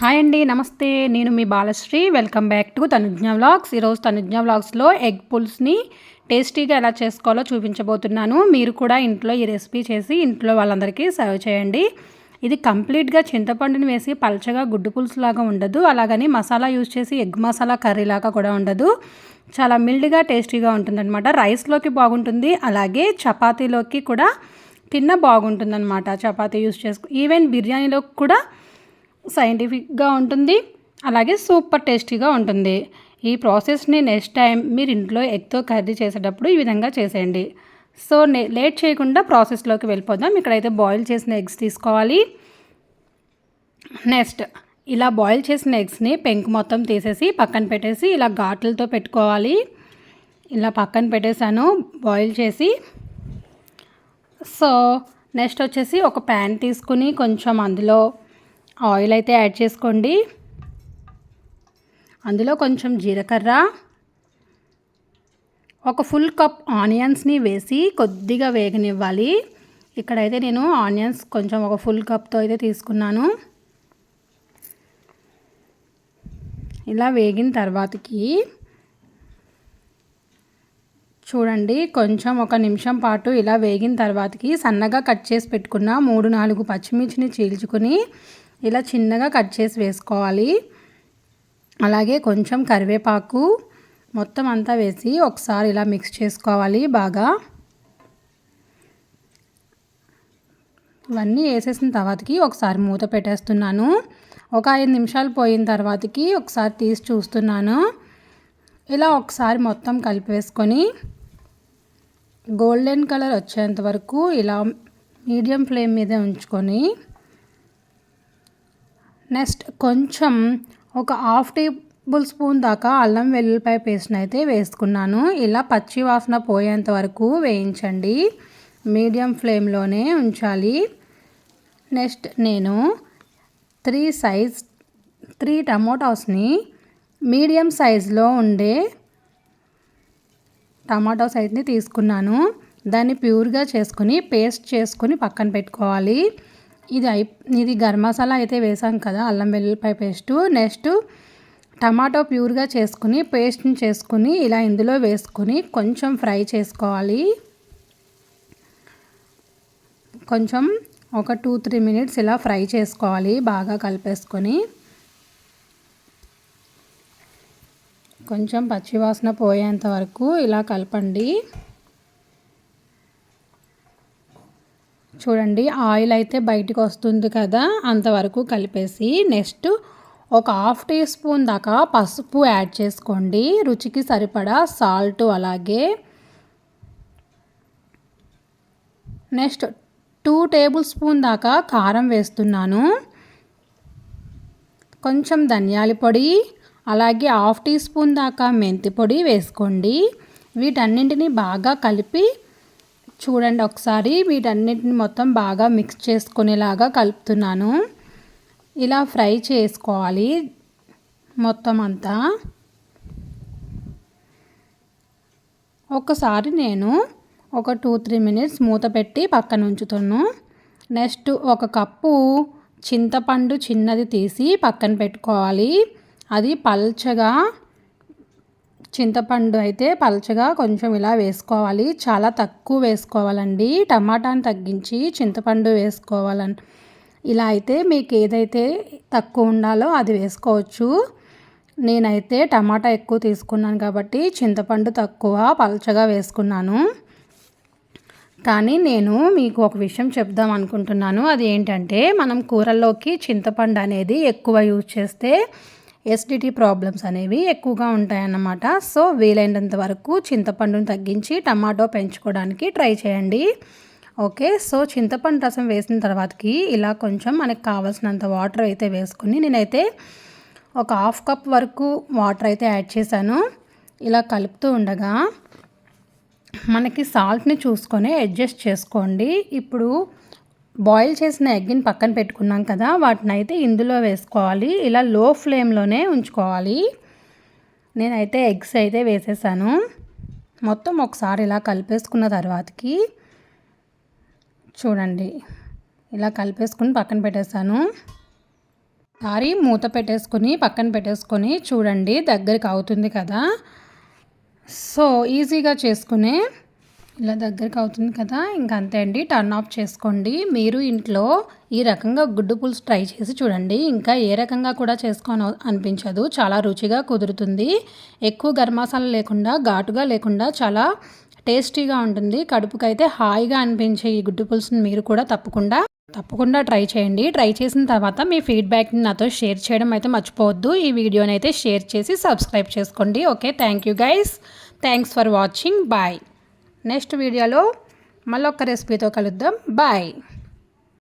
Hi అండి నమస్తే. నేను మీ Balasri. Welcome back to Tanujna vlogs ఈరోజు తనుజ్ఞ వ్లాగ్స్లో ఎగ్ పుల్స్ని టేస్టీగా ఎలా చేసుకోవాలో చూపించబోతున్నాను. మీరు కూడా ఇంట్లో ఈ రెసిపీ చేసి ఇంట్లో వాళ్ళందరికీ సర్వ్ చేయండి. ఇది కంప్లీట్గా చింతపండుని వేసి పలచగా గుడ్డు పులుసు లాగా ఉండదు. అలాగని మసాలా యూజ్ చేసి ఎగ్ మసాలా కర్రీ లాగా కూడా ఉండదు. చాలా మిల్డ్గా టేస్టీగా ఉంటుందన్నమాట. రైస్లోకి బాగుంటుంది. అలాగే చపాతీలోకి కూడా తిన్న బాగుంటుందన్నమాట. చపాతీ యూజ్ చేసుకు ఈవెన్ బిర్యానీలోకి కూడా సైంటిఫిక్గా ఉంటుంది అలాగే సూపర్ టేస్టీగా ఉంటుంది. ఈ ప్రాసెస్ని నెక్స్ట్ టైం మీరు ఇంట్లో ఎగ్తో కర్రీ చేసేటప్పుడు ఈ విధంగా చేసేయండి. సో లేట్ చేయకుండా ప్రాసెస్లోకి వెళ్ళిపోదాం. ఇక్కడైతే బాయిల్ చేసిన ఎగ్స్ తీసుకోవాలి. నెక్స్ట్ ఇలా బాయిల్ చేసిన ఎగ్స్ని పెంకు మొత్తం తీసేసి పక్కన పెట్టేసి ఇలా ఘాట్లతో పెట్టుకోవాలి. ఇలా పక్కన పెట్టేశాను బాయిల్ చేసి. సో నెక్స్ట్ వచ్చేసి ఒక ప్యాన్ తీసుకుని కొంచెం అందులో ఆయిల్ అయితే యాడ్ చేసుకోండి. అందులో కొంచెం జీలకర్ర ఒక ఫుల్ కప్ ఆనియన్స్ని వేసి కొద్దిగా వేగనివ్వాలి. ఇక్కడైతే నేను ఆనియన్స్ కొంచెం ఒక ఫుల్ కప్తో అయితే తీసుకున్నాను. ఇలా వేగిన తర్వాతకి చూడండి కొంచెం ఒక నిమిషం పాటు ఇలా వేగిన తర్వాతకి సన్నగా కట్ చేసి పెట్టుకున్న మూడు నాలుగు పచ్చిమిర్చిని చీల్చుకుని ఇలా చిన్నగా కట్ చేసి వేసుకోవాలి. అలాగే కొంచెం కరివేపాకు మొత్తం అంతా వేసి ఒకసారి ఇలా మిక్స్ చేసుకోవాలి బాగా. ఇవన్నీ వేసేసిన తర్వాతకి ఒకసారి మూత పెట్టేస్తున్నాను. ఒక ఐదు నిమిషాలు పోయిన తర్వాతకి ఒకసారి తీసి చూస్తున్నాను. ఇలా ఒకసారి మొత్తం కలిపేసుకొని గోల్డెన్ కలర్ వచ్చేంత వరకు ఇలా మీడియం ఫ్లేమ్ మీదే ఉంచుకొని నెక్స్ట్ కొంచెం ఒక హాఫ్ టేబుల్ స్పూన్ దాకా అల్లం వెల్లుల్లిపాయ పేస్ట్ని అయితే వేసుకున్నాను. ఇలా పచ్చి వాసన పోయేంత వరకు వేయించండి. మీడియం ఫ్లేమ్లోనే ఉంచాలి. నెక్స్ట్ నేను త్రీ సైజ్ త్రీ టమాటోస్ని మీడియం సైజులో ఉండే టమాటో సైజ్ని తీసుకున్నాను. దాన్ని ప్యూర్గా చేసుకుని పేస్ట్ చేసుకుని పక్కన పెట్టుకోవాలి. ఇది అయి ఇది గరం మసాలా అయితే వేసాం కదా అల్లం వెల్లుల్లిపాయ పేస్టు. నెక్స్ట్ టమాటో ప్యూర్గా చేసుకుని పేస్ట్ని చేసుకుని ఇలా ఇందులో వేసుకుని కొంచెం ఫ్రై చేసుకోవాలి. కొంచెం ఒక టూ త్రీ మినిట్స్ ఇలా ఫ్రై చేసుకోవాలి బాగా కలిపేసుకొని. కొంచెం పచ్చివాసన పోయేంత వరకు ఇలా కలపండి. చూడండి ఆయిల్ అయితే బయటకు వస్తుంది కదా అంతవరకు కలిపేసి నెక్స్ట్ ఒక హాఫ్ టీ స్పూన్ దాకా పసుపు యాడ్ చేసుకోండి. రుచికి సరిపడా సాల్ట్ అలాగే. నెక్స్ట్ టూ టేబుల్ స్పూన్ దాకా కారం వేస్తున్నాను. కొంచెం ధనియాల పొడి అలాగే హాఫ్ టీ స్పూన్ దాకా మెంతి పొడి వేసుకోండి. వీటన్నింటినీ బాగా కలిపి చూడండి ఒకసారి వీటన్నిటిని మొత్తం బాగా మిక్స్ చేసుకునేలాగా కలుపుతున్నాను. ఇలా ఫ్రై చేసుకోవాలి మొత్తం అంతా. ఒకసారి నేను ఒక టూ త్రీ మినిట్స్ మూత పెట్టి పక్కన ఉంచుతాను నెక్స్ట్ ఒక కప్పు చింతపండు చిన్నది తీసి పక్కన పెట్టుకోవాలి. అది పల్చగా చింతపండు అయితే పలచగా కొంచెం ఇలా వేసుకోవాలి. చాలా తక్కువ వేసుకోవాలండి. టమాటాని తగ్గించి చింతపండు వేసుకోవాలని. ఇలా అయితే మీకు ఏదైతే తక్కువ ఉండాలో అది వేసుకోవచ్చు. నేనైతే టమాటా ఎక్కువ తీసుకున్నాను కాబట్టి చింతపండు తక్కువ పలచగా వేసుకున్నాను. కానీ నేను మీకు ఒక విషయం చెప్దాం అనుకుంటున్నాను. అది ఏంటంటే మనం కూరల్లోకి చింతపండు అనేది ఎక్కువ యూజ్ చేస్తే ఎస్డిటీ ప్రాబ్లమ్స్ అనేవి ఎక్కువగా ఉంటాయన్నమాట. సో వీలైనంత వరకు చింతపండును తగ్గించి టమాటో పెంచుకోవడానికి ట్రై చేయండి. ఓకే సో చింతపండు రసం వేసిన తర్వాతకి ఇలా కొంచెం మనకు కావాల్సినంత వాటర్ అయితే వేసుకుని నేనైతే ఒక హాఫ్ కప్ వరకు వాటర్ అయితే యాడ్ చేశాను. ఇలా కలుపుతూ ఉండగా మనకి సాల్ట్ని చూసుకొని అడ్జస్ట్ చేసుకోండి. ఇప్పుడు బాయిల్ చేసిన ఎగ్ని పక్కన పెట్టుకున్నాం కదా వాటిని అయితే ఇందులో వేసుకోవాలి. ఇలా లో ఫ్లేమ్లోనే ఉంచుకోవాలి. నేనైతే ఎగ్స్ అయితే వేసేసాను. మొత్తం ఒకసారి ఇలా కలిపేసుకున్న తర్వాతకి చూడండి. ఇలా కలిపేసుకుని పక్కన పెట్టేశాను సారీ మూత పెట్టేసుకుని పక్కన పెట్టేసుకొని చూడండి దగ్గరికి అవుతుంది కదా. సో ఈజీగా చేసుకునే ఇలా దగ్గరికి అవుతుంది కదా ఇంక అంతే అండి. టర్న్ ఆఫ్ చేసుకోండి. మీరు ఇంట్లో ఈ రకంగా గుడ్డు పులుసు ట్రై చేసి చూడండి. ఇంకా ఏ రకంగా కూడా చేసుకోను అనిపించదు. చాలా రుచిగా కుదురుతుంది. ఎక్కువ గర్మాసాలు లేకుండా ఘాటుగా లేకుండా చాలా టేస్టీగా ఉంటుంది. కడుపుకైతే హాయిగా అనిపించే ఈ గుడ్డు పులుసుని మీరు కూడా తప్పకుండా తప్పకుండా ట్రై చేయండి. ట్రై చేసిన తర్వాత మీ ఫీడ్బ్యాక్ని నాతో షేర్ చేయడం అయితే మర్చిపోవద్దు. ఈ వీడియోని అయితే షేర్ చేసి సబ్స్క్రైబ్ చేసుకోండి. Okay thank you guys. Thanks for watching. Bye. Next వీడియోలో మళ్ళొక్క రెసిపీతో కలుద్దాం. బాయ్.